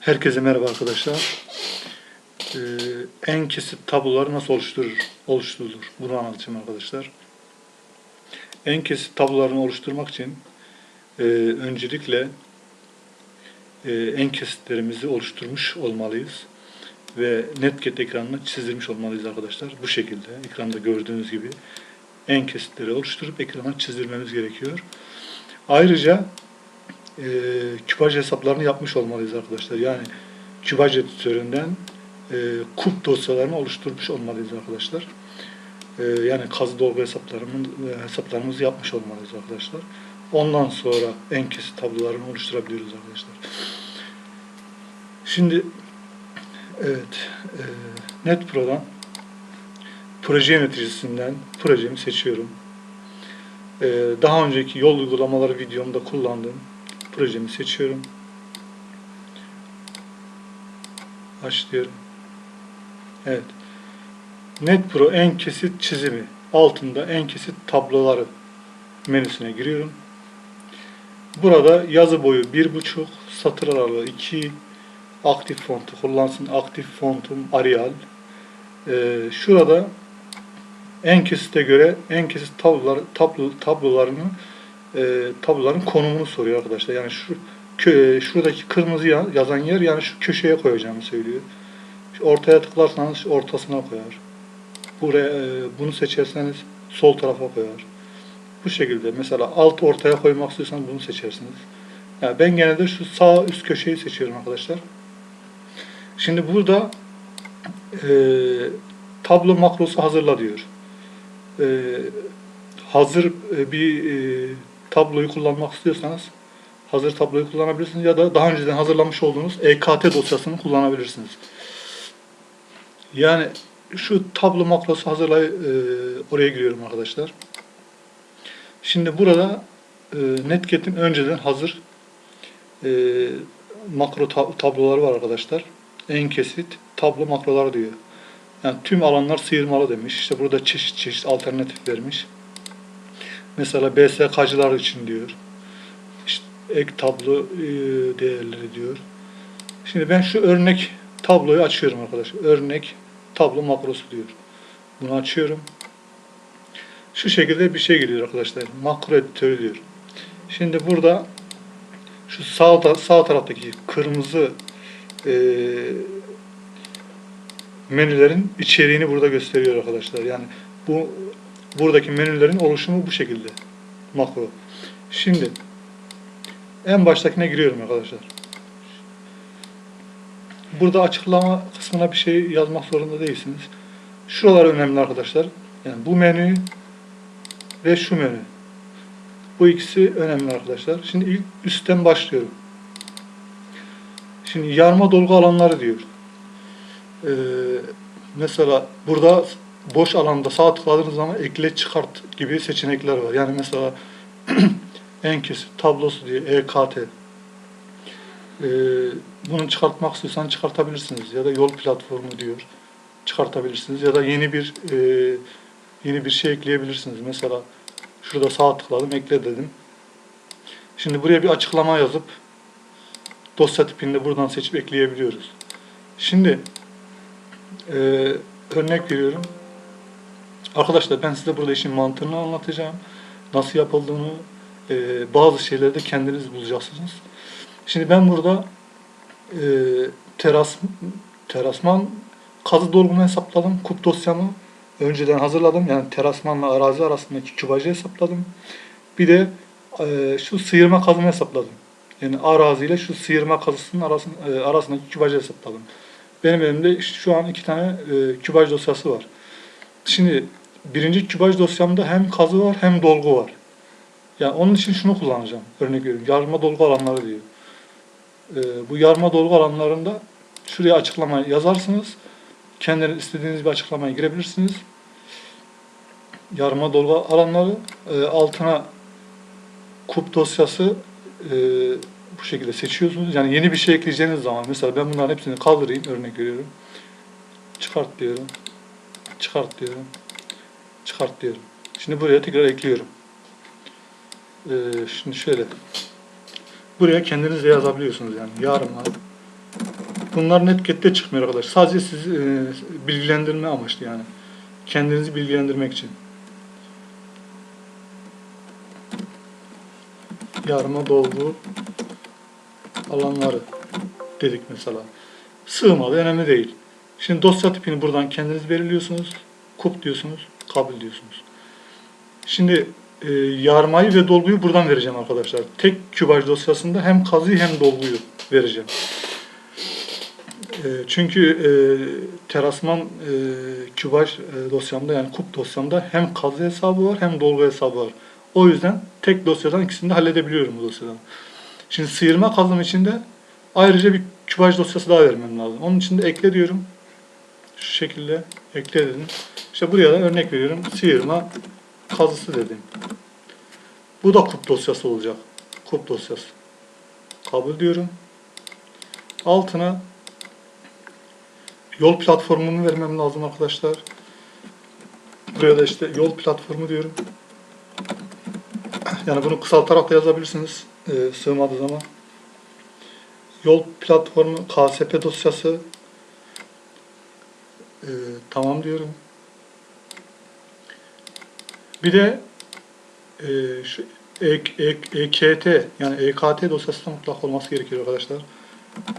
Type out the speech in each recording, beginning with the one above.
Herkese merhaba arkadaşlar. Ee, en kesit tabloları nasıl oluşturur, oluşturulur? Bunu anlatacağım arkadaşlar. En kesit tablolarını oluşturmak için e, öncelikle e, en kesitlerimizi oluşturmuş olmalıyız. Ve netget ekranına çizdirmiş olmalıyız arkadaşlar. Bu şekilde ekranda gördüğünüz gibi en kesitleri oluşturup ekrana çizdirmemiz gerekiyor. Ayrıca e, küpaj hesaplarını yapmış olmalıyız arkadaşlar. Yani küpaj editöründen e, kup dosyalarını oluşturmuş olmalıyız arkadaşlar. E, yani kazı dolgu hesaplarımız, e, hesaplarımızı yapmış olmalıyız arkadaşlar. Ondan sonra en kesit tablolarını oluşturabiliyoruz arkadaşlar. Şimdi evet e, NetPro'dan proje yöneticisinden projemi seçiyorum. E, daha önceki yol uygulamaları videomda kullandığım projemi seçiyorum. Başlıyorum. Evet. NetPro en kesit çizimi altında en kesit tabloları menüsüne giriyorum. Burada yazı boyu 1.5, satır aralığı 2, aktif fontu kullansın. Aktif fontum Arial. Ee, şurada en kesite göre en kesit tablolar, tablo, tablolarını e, tabloların konumunu soruyor arkadaşlar. Yani şu kö, şuradaki kırmızı ya- yazan yer yani şu köşeye koyacağımı söylüyor. Ortaya tıklarsanız ortasına koyar. Buraya e, bunu seçerseniz sol tarafa koyar. Bu şekilde mesela alt ortaya koymak istiyorsanız bunu seçersiniz. Yani ben genelde şu sağ üst köşeyi seçiyorum arkadaşlar. Şimdi burada e, tablo makrosu hazırla diyor. E, hazır e, bir e, tabloyu kullanmak istiyorsanız hazır tabloyu kullanabilirsiniz ya da daha önceden hazırlamış olduğunuz EKT dosyasını kullanabilirsiniz. Yani şu tablo makrosu hazırlay e, oraya giriyorum arkadaşlar. Şimdi burada e, Netget'in önceden hazır e, makro ta- tabloları var arkadaşlar. En kesit tablo makrolar diyor. Yani tüm alanlar sıyırmalı demiş. İşte burada çeşit çeşit alternatif vermiş. Mesela BSK'cılar için diyor. İşte ek tablo e, değerleri diyor. Şimdi ben şu örnek tabloyu açıyorum arkadaşlar. Örnek tablo makrosu diyor. Bunu açıyorum. Şu şekilde bir şey geliyor arkadaşlar. Makro editörü diyor. Şimdi burada şu sağ, sağ taraftaki kırmızı e, menülerin içeriğini burada gösteriyor arkadaşlar. Yani bu buradaki menülerin oluşumu bu şekilde. Makro. Şimdi en baştakine giriyorum arkadaşlar. Burada açıklama kısmına bir şey yazmak zorunda değilsiniz. Şuralar önemli arkadaşlar. Yani bu menü ve şu menü. Bu ikisi önemli arkadaşlar. Şimdi ilk üstten başlıyorum. Şimdi yarma dolgu alanları diyor. Ee, mesela burada boş alanda sağ tıkladığınız zaman ekle çıkart gibi seçenekler var. Yani mesela en kesit tablosu diye EKT. Ee, bunu çıkartmak istiyorsan çıkartabilirsiniz ya da yol platformu diyor. Çıkartabilirsiniz ya da yeni bir e, yeni bir şey ekleyebilirsiniz. Mesela şurada sağ tıkladım ekle dedim. Şimdi buraya bir açıklama yazıp dosya tipini de buradan seçip ekleyebiliyoruz. Şimdi e, örnek veriyorum. Arkadaşlar ben size burada işin mantığını anlatacağım. Nasıl yapıldığını, e, bazı şeyleri de kendiniz bulacaksınız. Şimdi ben burada e, teras terasman kazı dolgumu hesapladım. Kup dosyamı önceden hazırladım. Yani terasmanla arazi arasındaki kübajı hesapladım. Bir de e, şu sıyırma kazımı hesapladım. Yani arazi ile şu sıyırma kazısının arasın, e, arasındaki kübajı hesapladım. Benim elimde şu an iki tane e, kübaj dosyası var. Şimdi birinci kübaj dosyamda hem kazı var hem dolgu var. Yani onun için şunu kullanacağım. Örnek veriyorum. Yarma dolgu alanları diyor. Ee, bu yarma dolgu alanlarında şuraya açıklama yazarsınız. Kendiniz istediğiniz bir açıklamaya girebilirsiniz. Yarma dolgu alanları e, altına kup dosyası e, bu şekilde seçiyorsunuz. Yani yeni bir şey ekleyeceğiniz zaman mesela ben bunların hepsini kaldırayım örnek veriyorum. Çıkart diyorum. Çıkart diyorum. Çıkart diyorum. Şimdi buraya tekrar ekliyorum. Ee, şimdi şöyle. Buraya kendiniz de yazabiliyorsunuz yani. Yarma bunlar Netget'te çıkmıyor arkadaş. Sadece sizi e, bilgilendirme amaçlı yani. Kendinizi bilgilendirmek için. Yarma dolgu alanları dedik mesela. Sığmalı önemli değil. Şimdi dosya tipini buradan kendiniz belirliyorsunuz. Kup diyorsunuz, kabul diyorsunuz. Şimdi e, yarmayı ve dolguyu buradan vereceğim arkadaşlar. Tek kübaj dosyasında hem kazıyı hem dolguyu vereceğim. E, çünkü e, terasman e, kübaj e, dosyamda yani kup dosyamda hem kazı hesabı var hem dolgu hesabı var. O yüzden tek dosyadan ikisini de halledebiliyorum bu dosyadan. Şimdi sıyırma kazım için de ayrıca bir kübaj dosyası daha vermem lazım. Onun için de ekle diyorum. Şu şekilde ekle dedim. İşte buraya da örnek veriyorum. Sıyırma kazısı dedim. Bu da kup dosyası olacak. Kup dosyası. Kabul diyorum. Altına yol platformunu vermem lazım arkadaşlar. Buraya da işte yol platformu diyorum. Yani bunu kısaltarak da yazabilirsiniz. E, sığmadığı zaman. Yol platformu KSP dosyası. E, tamam diyorum. Bir de e, şu ek, ek, EKT yani EKT dosyası da mutlak olması gerekiyor arkadaşlar.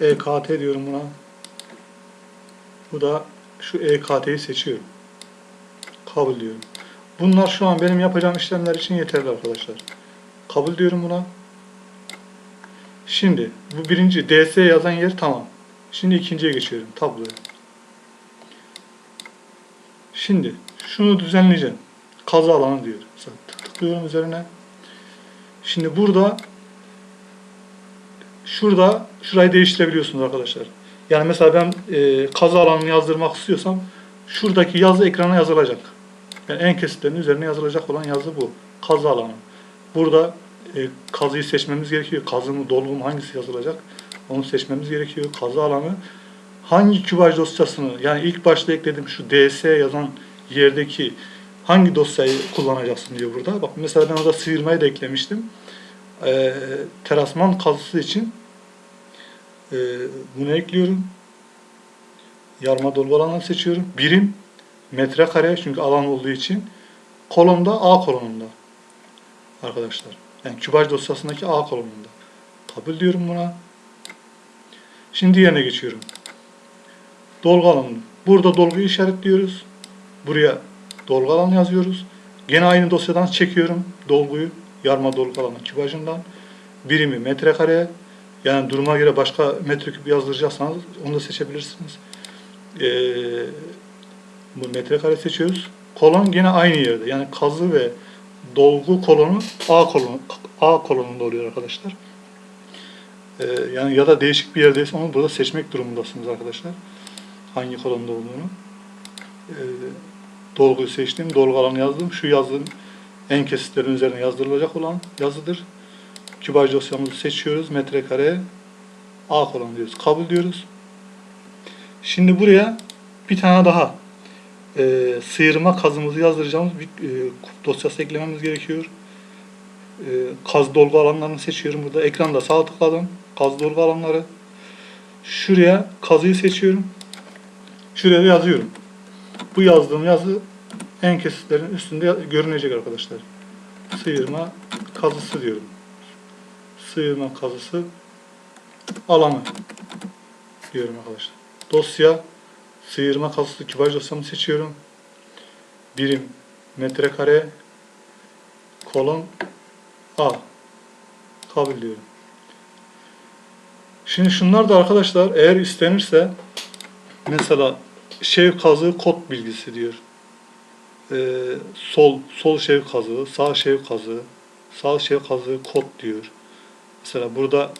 EKT diyorum buna. Bu da şu EKT'yi seçiyorum. Kabul diyorum. Bunlar şu an benim yapacağım işlemler için yeterli arkadaşlar. Kabul diyorum buna. Şimdi bu birinci DS yazan yer tamam. Şimdi ikinciye geçiyorum tabloya. Şimdi şunu düzenleyeceğim. Kazı alanı diyor. Tıklıyorum üzerine. Şimdi burada şurada şurayı değiştirebiliyorsunuz arkadaşlar. Yani mesela ben e, kazı alanını yazdırmak istiyorsam şuradaki yazı ekrana yazılacak. Yani en kesitlerin üzerine yazılacak olan yazı bu. Kazı alanı. Burada e, kazıyı seçmemiz gerekiyor. Kazı mı, dolgu mu hangisi yazılacak? Onu seçmemiz gerekiyor. Kazı alanı hangi kübaj dosyasını yani ilk başta ekledim şu DS yazan yerdeki hangi dosyayı kullanacaksın diyor burada. Bak mesela ben orada sıyırmayı da eklemiştim. Ee, terasman kazısı için e, bunu ekliyorum. Yarma dolgu alanını seçiyorum. Birim metrekare çünkü alan olduğu için kolonda A kolonunda arkadaşlar. Yani kübaj dosyasındaki A kolonunda. Kabul diyorum buna. Şimdi diğerine geçiyorum. Dolgu alanı. Burada dolguyu işaretliyoruz. Buraya dolgu alanı yazıyoruz. Gene aynı dosyadan çekiyorum dolguyu. Yarma dolgu alanı kübajından. Birimi metrekare. Yani duruma göre başka metreküp yazdıracaksanız onu da seçebilirsiniz. Ee, bu metrekare seçiyoruz. Kolon gene aynı yerde. Yani kazı ve dolgu kolonu A kolonu A kolonunda oluyor arkadaşlar. Ee, yani ya da değişik bir yerdeyse onu burada seçmek durumundasınız arkadaşlar. Hangi kolonda olduğunu. Ee, dolguyu seçtim. Dolgu alanı yazdım. Şu yazdım en kesitlerin üzerine yazdırılacak olan yazıdır. Kübaj dosyamızı seçiyoruz. Metrekare A kolonu diyoruz. Kabul diyoruz. Şimdi buraya bir tane daha e, sıyırma kazımızı yazdıracağımız bir e, dosyası eklememiz gerekiyor. E, kaz dolgu alanlarını seçiyorum burada. Ekranda sağ tıkladım. Kaz dolgu alanları. Şuraya kazıyı seçiyorum. Şuraya yazıyorum. Bu yazdığım yazı en kesitlerin üstünde görünecek arkadaşlar. Sıyırma kazısı diyorum. Sıyırma kazısı alanı diyorum arkadaşlar. Dosya sıyırma kazısı kibar dosyamı seçiyorum. Birim metrekare kolon A kabul diyorum. Şimdi şunlar da arkadaşlar eğer istenirse mesela şev kazığı kod bilgisi diyor. Ee, sol sol şev kazığı, sağ şev kazığı, sağ şev kazığı kod diyor. Mesela burada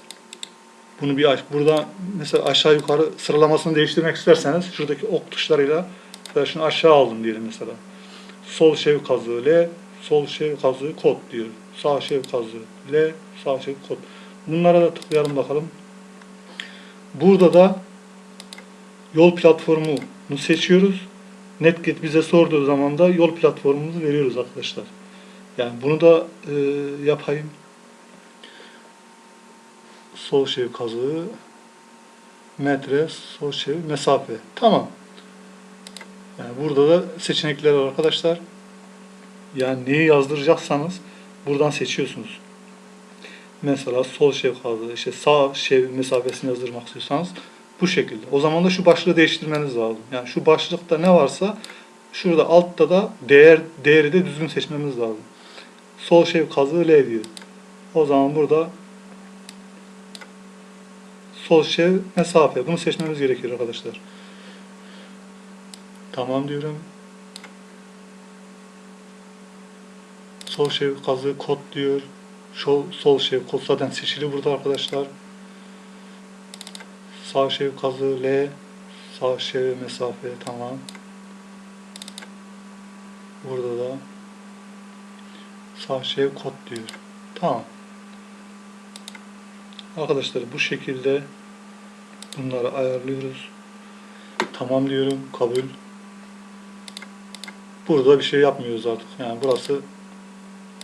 bunu bir aç. Burada mesela aşağı yukarı sıralamasını değiştirmek isterseniz şuradaki ok tuşlarıyla ben şunu aşağı aldım diyelim mesela. Sol şev kazığı L, sol şev kazığı kod diyor. Sağ şev kazığı L, sağ şev kod. Bunlara da tıklayalım bakalım. Burada da yol platformunu seçiyoruz. Netget bize sorduğu zaman da yol platformumuzu veriyoruz arkadaşlar. Yani bunu da e, yapayım. Sol şev kazığı metre, sol çevir, mesafe. Tamam. Yani burada da seçenekler var arkadaşlar. Yani neyi yazdıracaksanız buradan seçiyorsunuz. Mesela sol şev kazı, işte sağ şev mesafesini yazdırmak istiyorsanız bu şekilde. O zaman da şu başlığı değiştirmeniz lazım. Yani şu başlıkta ne varsa şurada altta da değer değeri de düzgün seçmemiz lazım. Sol şev kazığı L diyor. O zaman burada sol şev mesafe. Bunu seçmemiz gerekiyor arkadaşlar. Tamam diyorum. Sol şev kazığı kod diyor. Sol, sol şev kod zaten seçili burada arkadaşlar. Sağ şev kazığı L. Sağ şev mesafe tamam. Burada da sağ şev kod diyor. Tamam. Arkadaşlar bu şekilde bunları ayarlıyoruz. Tamam diyorum. Kabul. Burada bir şey yapmıyoruz artık. Yani burası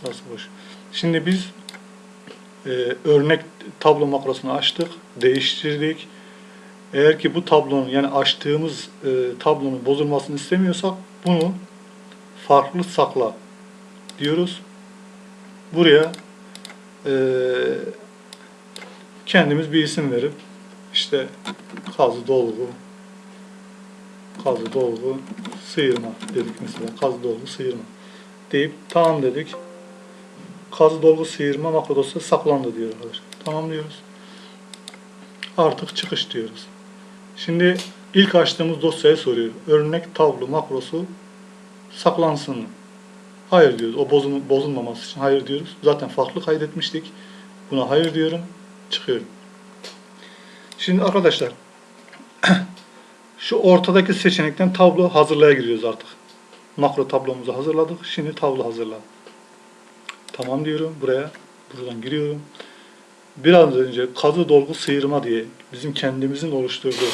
burası boş. Şimdi biz e, örnek tablo makrosunu açtık. Değiştirdik. Eğer ki bu tablonun yani açtığımız e, tablonun bozulmasını istemiyorsak bunu farklı sakla diyoruz. Buraya e, kendimiz bir isim verip işte kazı dolgu kazı dolgu sıyırma dedik mesela kazı dolgu sıyırma deyip tamam dedik kazı dolgu sıyırma makro dosyası saklandı diyor arkadaşlar. Tamam diyoruz. Artık çıkış diyoruz. Şimdi ilk açtığımız dosyayı soruyor. Örnek tablo makrosu saklansın mı? Hayır diyoruz. O bozul bozulmaması için hayır diyoruz. Zaten farklı kaydetmiştik. Buna hayır diyorum. Çıkıyorum. Şimdi arkadaşlar şu ortadaki seçenekten tablo hazırlaya giriyoruz artık. Makro tablomuzu hazırladık. Şimdi tablo hazırla. Tamam diyorum buraya. Buradan giriyorum. Biraz önce kazı dolgu sıyırma diye bizim kendimizin oluşturduğu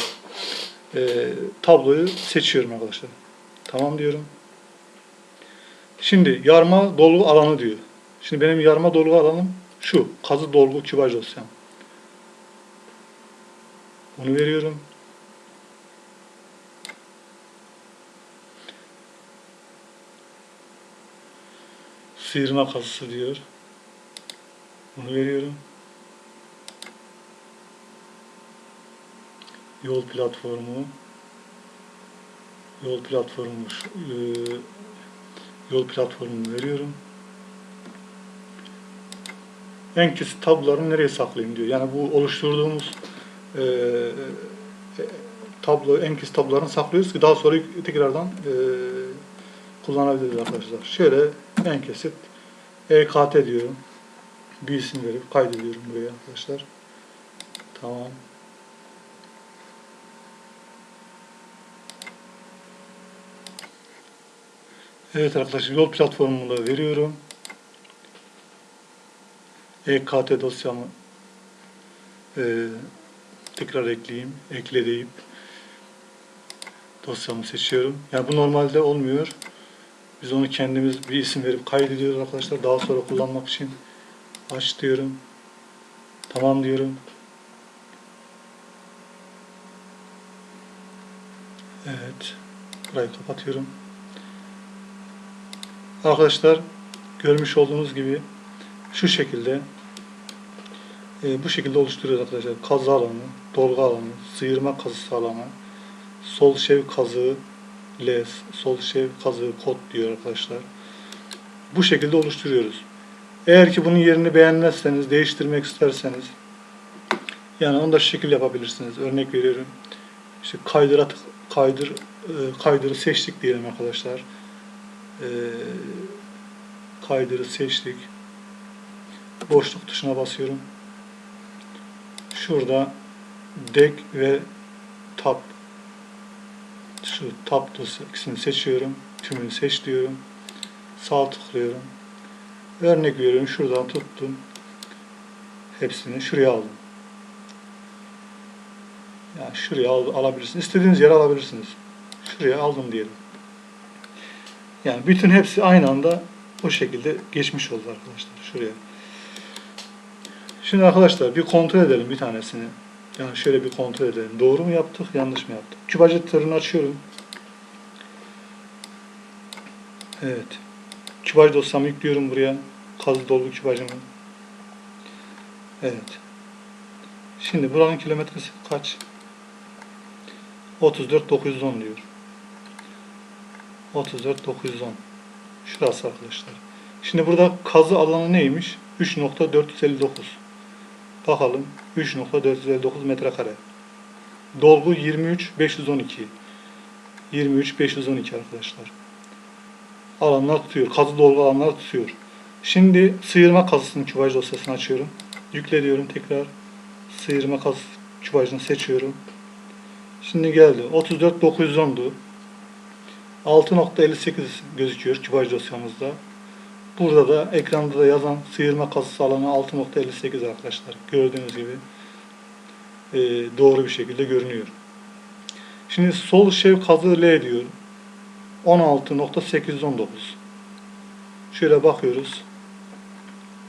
e, tabloyu seçiyorum arkadaşlar. Tamam diyorum. Şimdi yarma dolgu alanı diyor. Şimdi benim yarma dolgu alanım şu. Kazı dolgu kübaj dosyam. Bunu veriyorum. Sıyırma kazısı diyor. Bunu veriyorum. Yol platformu. Yol platformu. eee, yol platformunu veriyorum. En küçük tablolarını nereye saklayayım diyor. Yani bu oluşturduğumuz eee, e, tablo, en küçük tablolarını saklıyoruz ki daha sonra tekrardan eee kullanabiliriz arkadaşlar. Şöyle en kesit EKT diyorum. Bir isim verip kaydediyorum buraya arkadaşlar. Tamam. Evet arkadaşlar yol platformunu veriyorum. EKT dosyamı e, tekrar ekleyeyim. Ekle deyip dosyamı seçiyorum. Yani bu normalde olmuyor. Biz onu kendimiz bir isim verip kaydediyoruz arkadaşlar. Daha sonra kullanmak için aç diyorum. Tamam diyorum. Evet. Burayı kapatıyorum. Arkadaşlar görmüş olduğunuz gibi şu şekilde e, bu şekilde oluşturuyoruz arkadaşlar. Kazı alanı, dolgu alanı, sıyırma kazısı alanı, sol şev kazığı, les, sol şev kazığı kod diyor arkadaşlar. Bu şekilde oluşturuyoruz. Eğer ki bunun yerini beğenmezseniz, değiştirmek isterseniz yani onu da şu şekilde yapabilirsiniz. Örnek veriyorum. İşte kaydır at- kaydır e, kaydırı seçtik diyelim arkadaşlar. E, kaydırı seçtik. Boşluk tuşuna basıyorum. Şurada dek ve tab şu tab dosyasını seçiyorum. Tümünü seç diyorum. Sağ tıklıyorum. Örnek veriyorum. Şuradan tuttum. Hepsini şuraya aldım. Yani şuraya al, alabilirsiniz. İstediğiniz yere alabilirsiniz. Şuraya aldım diyelim. Yani bütün hepsi aynı anda o şekilde geçmiş oldu arkadaşlar. Şuraya. Şimdi arkadaşlar bir kontrol edelim bir tanesini. Yani şöyle bir kontrol edelim. Doğru mu yaptık, yanlış mı yaptık? Küp ajetörünü açıyorum. Evet. Kübaj dosyamı yüklüyorum buraya. Kazı dolgu kübajımı. Evet. Şimdi buranın kilometresi kaç? 34 910 diyor. 34 910. Şurası arkadaşlar. Şimdi burada kazı alanı neymiş? 3.459. Bakalım 3.459 metrekare. Dolgu 23 512. 23 512 arkadaşlar. Alanlar tutuyor. Kazı dolgu alanlar tutuyor. Şimdi sıyırma kazısının kübaj dosyasını açıyorum. Yükle diyorum tekrar. Sıyırma kazı kübajını seçiyorum. Şimdi geldi. 34 910'du. 6.58 gözüküyor kübaj dosyamızda. Burada da ekranda da yazan sıyırma kasası alanı 6.58 arkadaşlar. Gördüğünüz gibi e, doğru bir şekilde görünüyor. Şimdi sol şev kazı L diyor. 16.819 Şöyle bakıyoruz.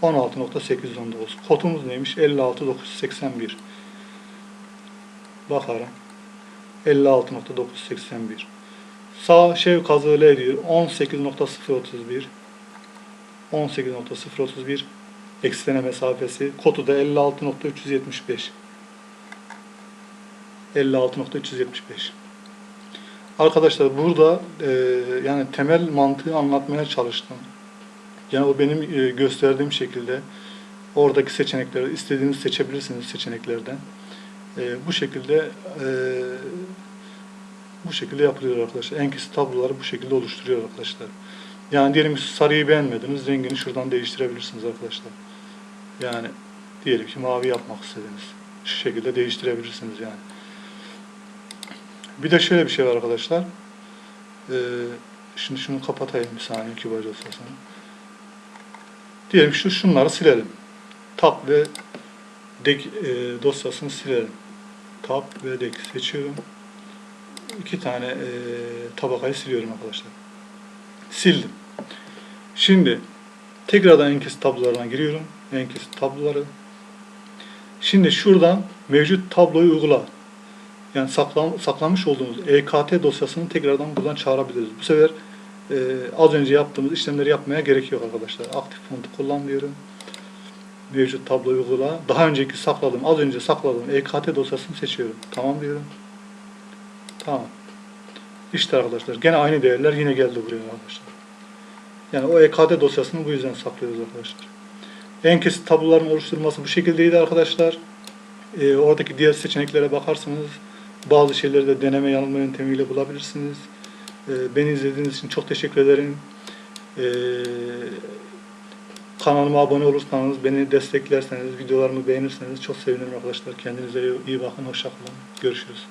16.819 Kodumuz neymiş? 56981 Bakalım. 56.981 Sağ şev kazığı L diyor. 18.031 18.031 eksilene mesafesi. Kodu da 56.375 56.375 Arkadaşlar burada e, yani temel mantığı anlatmaya çalıştım. Yani o benim e, gösterdiğim şekilde oradaki seçenekleri istediğiniz seçebilirsiniz seçeneklerden. E, bu şekilde e, bu şekilde yapılıyor arkadaşlar. Enkisi tabloları bu şekilde oluşturuyor arkadaşlar. Yani diyelim ki sarıyı beğenmediniz, rengini şuradan değiştirebilirsiniz arkadaşlar. Yani diyelim ki mavi yapmak istediniz. Şu şekilde değiştirebilirsiniz yani. Bir de şöyle bir şey var arkadaşlar. Ee, şimdi şunu kapatayım bir saniye kibarca dosyasını. Diyelim şu şunları silelim. Tab ve dek e, dosyasını silelim. Tab ve dek seçiyorum. İki tane e, tabakayı siliyorum arkadaşlar. Sildim. Şimdi tekrardan enkes tablolarına giriyorum. Enkes tabloları. Şimdi şuradan mevcut tabloyu uygula. Yani saklam, saklamış olduğumuz EKT dosyasını tekrardan buradan çağırabiliriz. Bu sefer e, az önce yaptığımız işlemleri yapmaya gerek yok arkadaşlar. Aktif fontu kullan diyorum. Mevcut tabloyu uygula. Daha önceki sakladığım, az önce sakladığım EKT dosyasını seçiyorum. Tamam diyorum. Tamam. İşte arkadaşlar gene aynı değerler yine geldi buraya arkadaşlar. Yani o EKD dosyasını bu yüzden saklıyoruz arkadaşlar. En kesit tabloların oluşturulması bu şekildeydi arkadaşlar. Ee, oradaki diğer seçeneklere bakarsanız bazı şeyleri de deneme yanılma yöntemiyle bulabilirsiniz. Ee, beni izlediğiniz için çok teşekkür ederim. Ee, kanalıma abone olursanız, beni desteklerseniz, videolarımı beğenirseniz çok sevinirim arkadaşlar. Kendinize iyi bakın, hoşça kalın. Görüşürüz.